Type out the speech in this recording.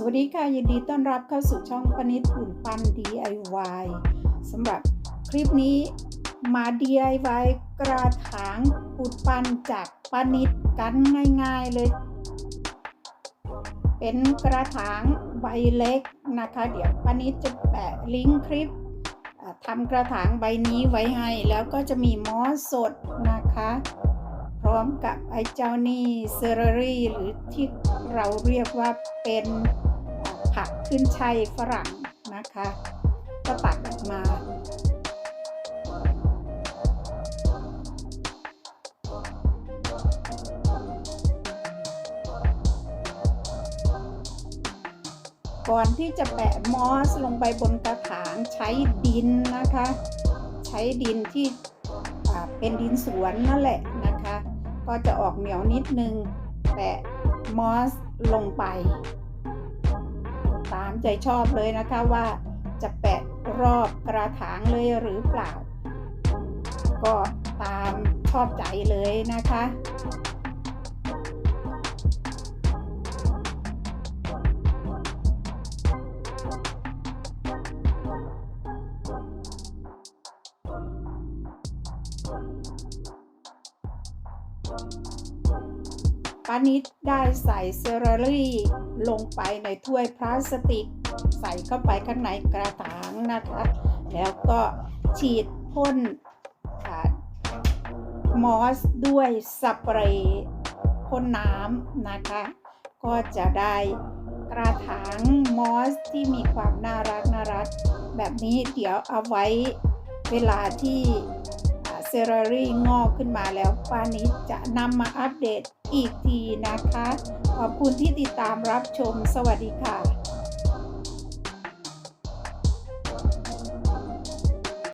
สวัสดีค่ะ ยินดีต้อนรับเข้าสู่ช่องปนิดหุ่นปัน DIY สำหรับคลิปนี้มา DIY กระถางปุดปันจากปนิดกันง่ายๆเลย เป็นกระถางใบเล็กนะคะ เดี๋ยวปนิดจะแปะลิงก์คลิปทำกระถางใบนี้ไว้ให้แล้วก็จะมีมอสสดนะคะพร้อมกับไอ้เจ้านี่เซอร์รี่หรือที่เราเรียกว่าเป็น ผักขึ้นช่ายฝรั่งนะคะ ก็ตัดออกมาก่อนที่จะแปะมอสลงไปบนกระถางใช้ดินนะคะ ใช้ดินที่เป็นดินสวนนั่นแหละนะคะ ก็จะออกเหนียวนิดนึง แปะมอสลงไป ตามใจชอบเลยนะคะว่าจะแปะรอบกระถางเลยหรือเปล่า ก็ตามชอบใจเลยนะคะ ป้านิดได้ใส่เซอร์รี่ลงไปในถ้วยพลาสติก ใส่เข้าไปข้างในกระถางนะคะแล้วก็ฉีดพ่นมอสด้วยสเปรย์พ่นน้ำนะคะ ก็จะได้กระถางมอสที่มีความน่ารักน่ารัก แบบนี้เดี๋ยวเอาไว้เวลาที่ เซอร์รี่งอกขึ้นมาแล้วป้านิดจะนำมาอัปเดตอีกทีนะคะ ขอบคุณที่ติดตามรับชม สวัสดีค่ะ